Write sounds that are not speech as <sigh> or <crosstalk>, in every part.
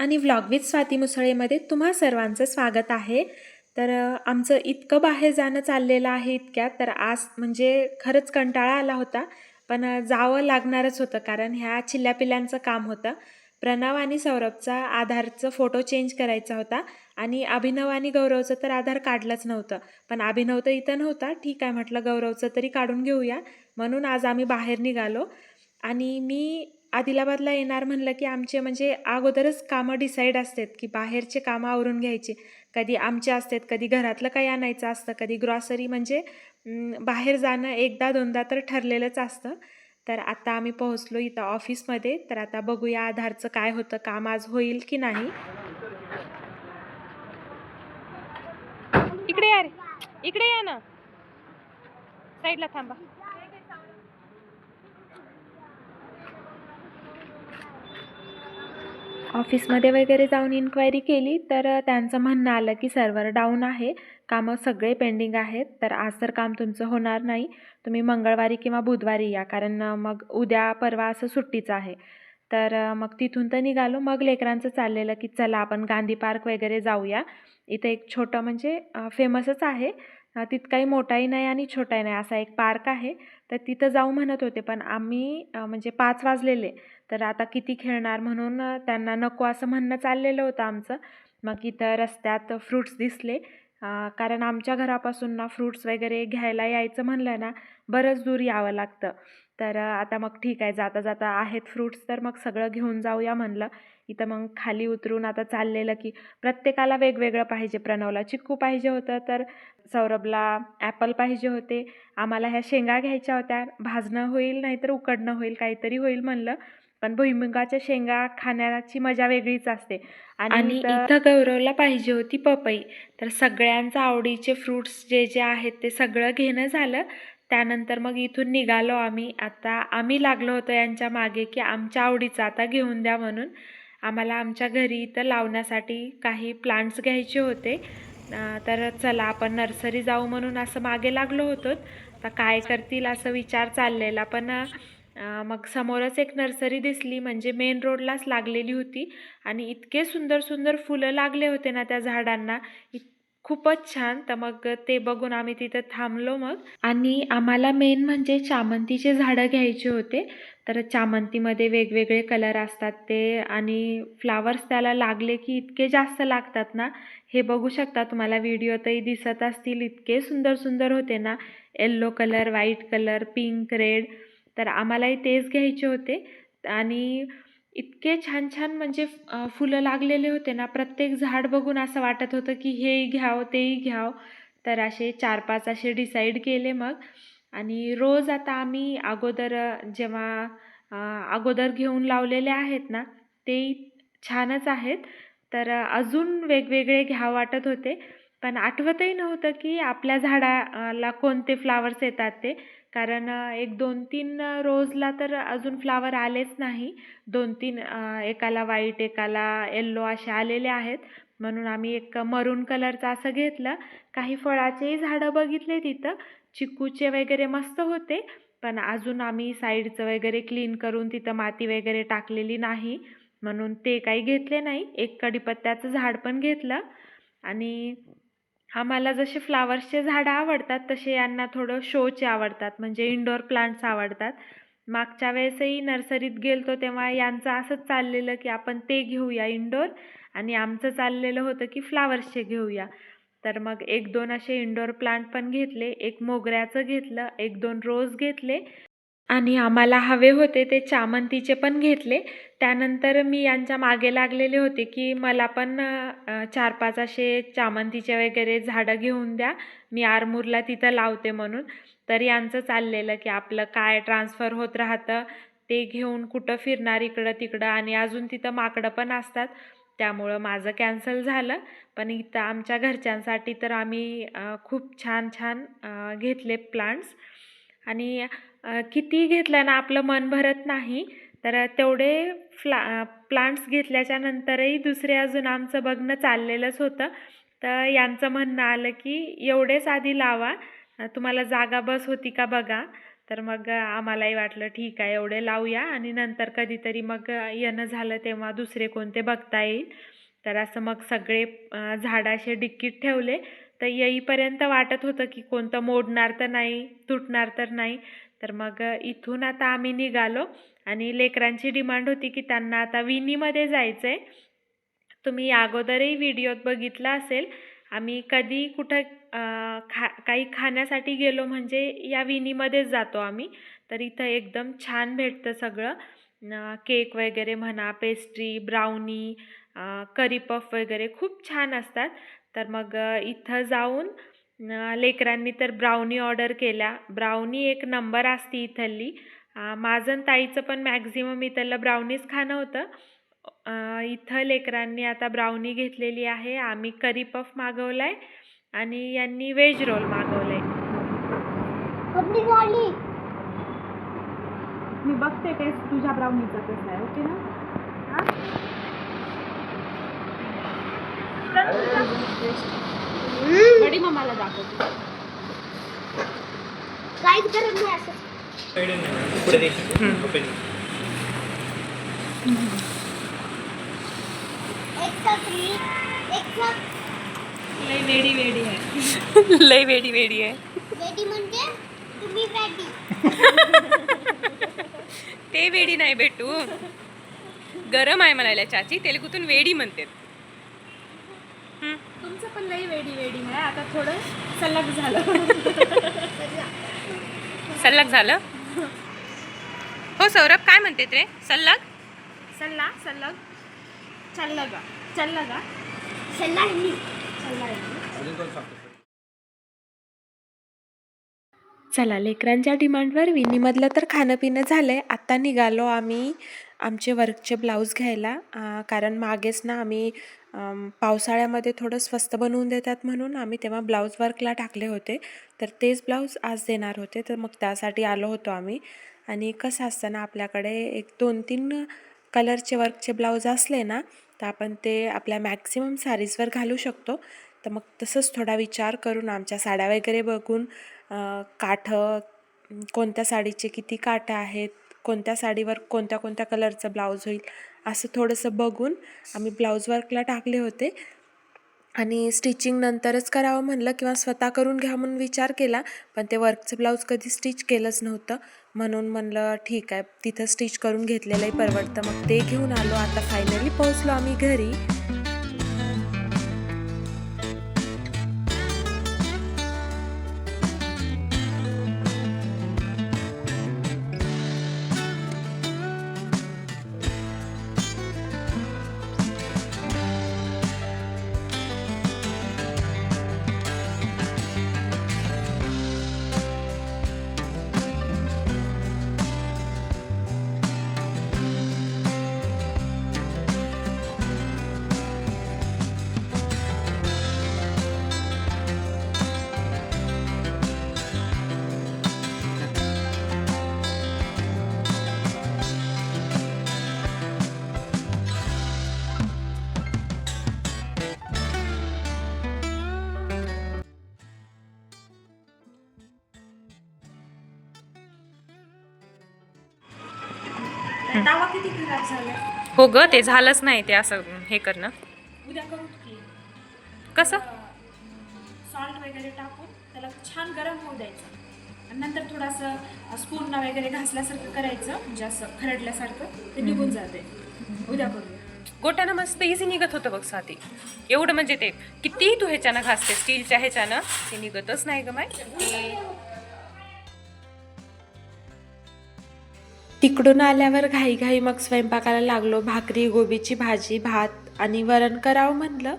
आणि vlog with Swati मुसळेमध्ये तुम्हा सर्वांचं स्वागत आहे. तर आमचं इतकं बाहेर जाणं चाललेलं आहे इतक्यात तर आज म्हणजे खरंच कंटाळा आला होता पण जावं लागणारच होतं कारण ह्या चिल्ल्यापिल्ल्यांचं काम होतं. प्रणव आणि सौरभचा आधारचं फोटो चेंज करायचा होता आणि अभिनव आणि गौरवचं तर आधार काढलंच नव्हतं. पण अभिनव तर इथं नव्हता ठीक आहे म्हटलं गौरवचं तरी काढून घेऊया. म्हणून आज आम्ही बाहेर निघालो आणि मी आदिलाबादला येणार म्हणलं की आमचे म्हणजे अगोदरच कामं डिसाईड असतात की बाहेरचे कामं आवरून घ्यायचे. कधी आमचे असतात कधी घरातलं काही आणायचं असतं कधी ग्रॉसरी म्हणजे बाहेर जाणं एकदा दोनदा तर ठरलेलंच असतं. तर आता आम्ही पोहोचलो इथं ऑफिसमध्ये तर आता बघूया आधारचं काय होतं काम आज होईल की नाही. इकडे या रे. इकडे या ना. साईडला थांबा. ऑफिसमध्ये वगैरे जाऊन इन्क्वायरी केली तर त्यांचं म्हणणं आलं की सर्व्हर डाऊन आहे कामं सगळे पेंडिंग आहेत तर आज तर काम तुमचं होणार नाही. तुम्ही मंगळवारी किंवा बुधवारी या कारण मग उद्या परवा असं सुट्टीचं आहे. तर मग तिथून तर निघालो. मग लेकरांचं चाललेलं की चला आपण गांधी पार्क वगैरे जाऊया. इथं एक छोटं म्हणजे फेमसच आहे. तितकाही तिथं काही मोठाही नाही आणि छोटाही नाही. असा एक पार्क आहे. तर तिथं जाऊ म्हणत होते. पण आम्ही म्हणजे पाच वाजलेले. तर आता किती खेळणार म्हणून त्यांना नको असं म्हणणं चाललेलं होतं आमचं. मग इथं रस्त्यात फ्रूट्स दिसले. कारण आमच्या घरापासून ना फ्रूट्स वगैरे घ्यायला यायचं म्हणलं ना बरंच दूर यावं लागतं. तर आता मग ठीक आहे. जाता जाता आहेत फ्रूट्स तर मग सगळं घेऊन जाऊया म्हणलं. इथं मग खाली उतरून आता चाललेलं की प्रत्येकाला वेगवेगळं पाहिजे प्रणवला चिक्कू पाहिजे होतं तर सौरभला ॲपल पाहिजे होते. आम्हाला ह्या शेंगा घ्यायच्या होत्या. भाजणं होईल नाहीतर उकडणं होईल काहीतरी होईल म्हणलं. पण भुईमुगाच्या शेंगा खाण्याची मजा वेगळीच असते. आणि इथं गौरवला पाहिजे होती पपई. तर सगळ्यांचं आवडीचे फ्रूट्स जे जे आहेत ते सगळं घेणं झालं. त्यानंतर मग इथून निघालो आम्ही. आता आम्ही लागलो होतो यांच्या मागे की आमच्या आवडीचं आता घेऊन द्या म्हणून. आम्हाला आमच्या घरी इथं लावण्यासाठी काही प्लांट्स घ्यायचे होते. तर चला आपण नर्सरी जाऊ म्हणून असं मागे लागलो होतो. आता काय करतील असं विचार चाललेला. पण मग समोरच एक नर्सरी दिसली म्हणजे मेन रोडलाच लागलेली होती. आणि इतके सुंदर सुंदर फुलं लागले होते ना त्या झाडांना. इत- खूपच छान. तर मग ते बघून आम्ही तिथं थांबलो मग. आणि आम्हाला मेन म्हणजे चामंतीचे झाडं घ्यायचे होते. तर चामंतीमध्ये वेगवेगळे कलर असतात ते आणि फ्लावर्स त्याला लागले की इतके जास्त लागतात ना हे बघू शकता तुम्हाला. व्हिडिओतही दिसत असतील इतके सुंदर सुंदर होते ना. Yellow colour white colour pink red तर आम्हालाही तेच घ्यायचे होते. आणि इतके छान छान म्हणजे फुलं लागलेले होते ना प्रत्येक झाड बघून असं वाटत होतं की हेही घ्यावं तेही घ्यावं. तर असे चार पाच असे डिसाईड केले मग. आणि रोज आता आम्ही अगोदर जेव्हा अगोदर घेऊन लावलेले आहेत ना ते छानच आहेत. तर अजून वेगवेगळे घ्या वाटत होते. पण आठवतही नव्हतं की आपल्या झाडाला कोणते फ्लावर्स येतात ते. कारण एक दोन तीन रोजला तर अजून फ्लावर आलेच नाही. दोन तीन एकाला व्हाईट एकाला येल्लो असे आलेले आहेत. म्हणून आम्ही एक मरून कलरचं असं घेतलं. काही फळाचेही झाडं बघितले तिथं. चिकूचे वगैरे मस्त होते. पण अजून आम्ही साईडचं वगैरे क्लीन करून तिथं माती वगैरे टाकलेली नाही. म्हणून ते काही घेतले नाही. एक कडीपत्त्याचं झाड पण घेतलं. आणि आम्हाला जसे फ्लावर्सचे झाडं आवडतात तसे यांना थोडं शोचे आवडतात म्हणजे इंडोर प्लांट्स आवडतात. मागच्या वेळेसही नर्सरीत गेलतो तेव्हा यांचं असंच चाललेलं की आपण ते घेऊया इंडोर आणि आमचं चाललेलं होतं की फ्लावर्सचे घेऊया. तर मग एक दोन असे इंडोर प्लांट पण घेतले एक मोगऱ्याचं घेतलं एक दोन रोज घेतले. आणि आम्हाला हवे होते ते चामंतीचे पण घेतले. त्यानंतर मी यांच्या मागे लागलेले होते की मला पण चार पाच असे चामंतीचे वगैरे झाडं घेऊन द्या. मी आरमूरला तिथं लावते म्हणून. तर यांचं चाललेलं की आपलं काय ट्रान्सफर होत राहतं ते घेऊन कुठं फिरणार इकडं तिकडं आणि अजून तिथं माकडं पण असतात. त्यामुळं माझं कॅन्सल झालं. पण इथं आमच्या घरच्यांसाठी तर आम्ही खूप छान छान घेतले प्लांट्स. आणि कितीही घेतलं ना आपलं मन भरत नाही. तर तेवढे फ्ला प्लांट्स घेतल्याच्या नंतरही दुसरे अजून आमचं बघणं चाललेलंच होतं. तर यांचं म्हणणं आलं की एवढेच आधी लावा. तुम्हाला जागा बस होती का बघा. तर मग आम्हालाही वाटलं ठीक आहे एवढे लावूया. आणि नंतर कधीतरी मग येणं झालं तेव्हा दुसरे कोणते बघता येईल. तर असं मग सगळे झाडाशे झाडं असे डिक्कीत ठेवले. तर येईपर्यंत वाटत होतं की कोणतं मोडणार तर नाही तुटणार तर नाही. तर मग इथून आता आम्ही निघालो आणि लेकरांची डिमांड होती की त्यांना आता विनीमध्ये जायचं आहे तुम्ही अगोदरही व्हिडिओत बघितलं असेल आम्ही कधी कुठं खा काही खाण्यासाठी गेलो म्हणजे या विनीमध्येच जातो आम्ही. तर इथं एकदम छान भेटतं सगळं. केक वगैरे म्हणा पेस्ट्री ब्राउनी करी पफ वगैरे खूप छान असतात. तर मग इथं जाऊन लेकरांनी तर ब्राउनी ऑर्डर केल्या ब्राउनी एक नंबर असते इथली. माझं आणि ताईचं पण मॅक्झिमम इथलं ब्राउनीच खाणं होतं. इथं लेकरांनी आता ब्राउनी घेतलेली आहे. आम्ही करी पफ मागवलाय आणि यांनी व्हेज रोल मागवलाय. कपडी झाली. मी बघते टेस्ट तुझ्या ब्राउनीचा कसा आहे. ओके ना? बडी मम्माला दाखवते. काहीच गरज नाही असं. एक चकली एक चक लई वेडी वेडी आहे. <laughs> लय वेडी वेडी आहे. वेडी म्हणजे तुम्ही वेडी. ते वेडी नाही भेटू गरम आहे म्हणायला चाची तेलगुतून वेडी म्हणते तुमचं पण लई वेडी वेडी आहे. आता थोडं सलग झालं. सल्लग झालं? हो सौरभ काय म्हणते रे सल्लग सल्ला सलग. चाललं गा चाललं गा सल्लानी चला लेकरांच्या डिमांडवर विनीमधलं तर खाणं पिणं झालं आहे आत्ता निघालो आम्ही. आमचे वर्कचे ब्लाऊज घ्यायला. कारण मागेच ना आम्ही पावसाळ्यामध्ये थोडं स्वस्त बनवून देतात म्हणून आम्ही तेव्हा ब्लाऊज वर्कला टाकले होते. तर तेच ब्लाऊज आज देणार होते. तर मग त्यासाठी आलो होतो आम्ही. आणि कसं असतं ना आपल्याकडे एक दोन तीन कलरचे वर्कचे ब्लाऊज असले ना तर आपण ते आपल्या मॅक्सिमम साडीजवर घालू शकतो. तर मग तसंच थोडा विचार करून आमच्या साड्या वगैरे बघून काठ काठं कोणत्या साडीचे किती काठं आहेत कोणत्या साडीवर कोणत्या कोणत्या कलरचं ब्लाऊज होईल असं थोडंसं बघून आम्ही ब्लाऊज वर्कला टाकले होते. आणि स्टिचिंग नंतरच करावं म्हणलं किंवा स्वतः करून घ्या म्हणून विचार केला पण ते वर्कचं ब्लाऊज कधी स्टिच केलंच नव्हतं. म्हणून म्हणलं ठीक आहे तिथं स्टिच करून घेतलेलंही परवडतं. मग ते घेऊन आलो. आता फायनली पोहोचलो आम्ही घरी. तवा किती खराब झाला? हो ग ते झालंच नाही ते असं हे करणं. उद्या करू की? कसं? सॉल्ट वगैरे टाकून त्याला छान गरम होऊ द्यायचं. आणि नंतर थोडंसं स्पून वगैरे घासल्यासारखं करायचं म्हणजे असं खरडल्यासारखं ते निघून जाते. उद्या करूया. गोट्यानं मस्त इझी निघत होतं बघ स्वाती एवढं म्हणजे ते कितीही तू ह्याच्यानं घासते स्टीलच्या ह्याच्यानं ते निघतच नाही ग माय तिकडून आल्यावर घाईघाई मग स्वयंपाकाला लागलो. भाकरी गोबीची भाजी भात आणि वरण करावं म्हणलं.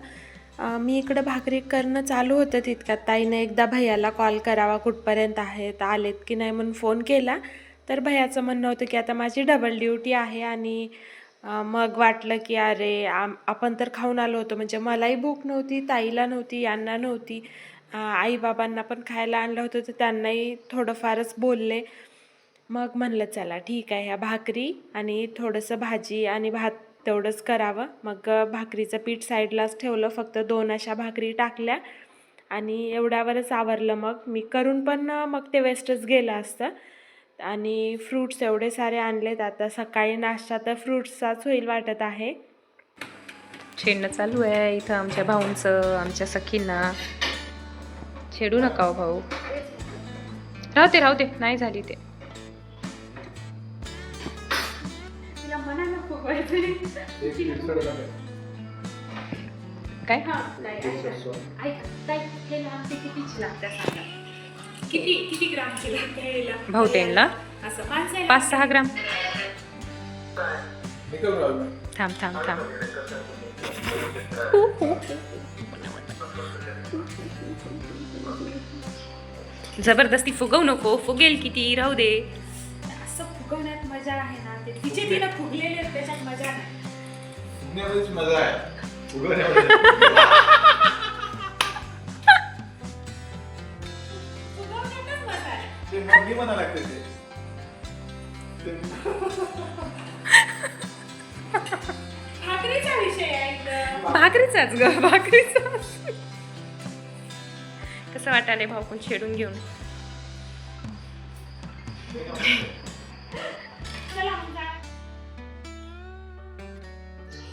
मी इकडं भाकरी करणं चालू होतं तितक्यात. ताईनं एकदा भैयाला कॉल करावा कुठपर्यंत आहेत आलेत की नाही म्हणून फोन केला. तर भैयाचं म्हणणं होतं की आता माझी डबल ड्युटी आहे आणि मग वाटलं की अरे आम आपण तर खाऊन आलो होतो. म्हणजे मलाही भूक नव्हती ताईला नव्हती यांना नव्हती. आईबाबांना पण खायला आणलं होतं तर त्यांनाही थोडंफारच बोलले. मग म्हणलं चला ठीक आहे ह्या भाकरी आणि थोडंसं भाजी आणि भात तेवढंच करावं. मग भाकरीचं पीठ साईडलाच ठेवलं फक्त दोन अशा भाकरी टाकल्या आणि एवढ्यावरच आवरलं मग. मी करून पण मग ते वेस्टच गेलं असतं आणि फ्रूट्स एवढे सारे आणलेत. आता सकाळी नाश्ता तर फ्रूट्सचाच होईल वाटत आहे. छेडणं चालू आहे इथं आमच्या भाऊंचं आमच्या सखींना. छेडू नका हो भाऊ. राहते राहते नाही झाली ते. काय. किती किती माणसाला पाच सहा ग्राम. थांब थांब थांब. जबरदस्ती फुगवू नको फुगेल किती राहू दे. असं फुगवण्यात मजा आहे ना. ते तिचे तिला फुगलेले आहेत, त्याच्यात मजा नाही. फुगण्यामध्येच मजा आहे. फुगवण्यामध्ये फुगवण्यातच मजा आहे. ते मम्मी म्हणा लागते ते. ते भाकरीचा विषय आहे इथं. भाकरीचाच ग भाकरीचा. कसं वाटायलंय भाऊ कोण छेडून घेऊन?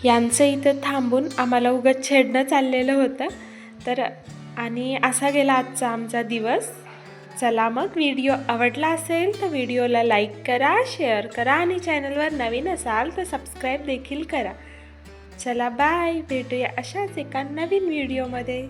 यांचं इथं थांबून आम्हाला उगाच छेडणं चाललेलं होतं. तर आणि असा गेला आजचा आमचा दिवस. चला मग व्हिडिओ आवडला असेल तर व्हिडिओला लाईक करा शेअर करा आणि चॅनलवर नवीन असाल तर सबस्क्राईब देखील करा. चला बाय भेटूया अशाच एका नवीन व्हिडिओमध्ये.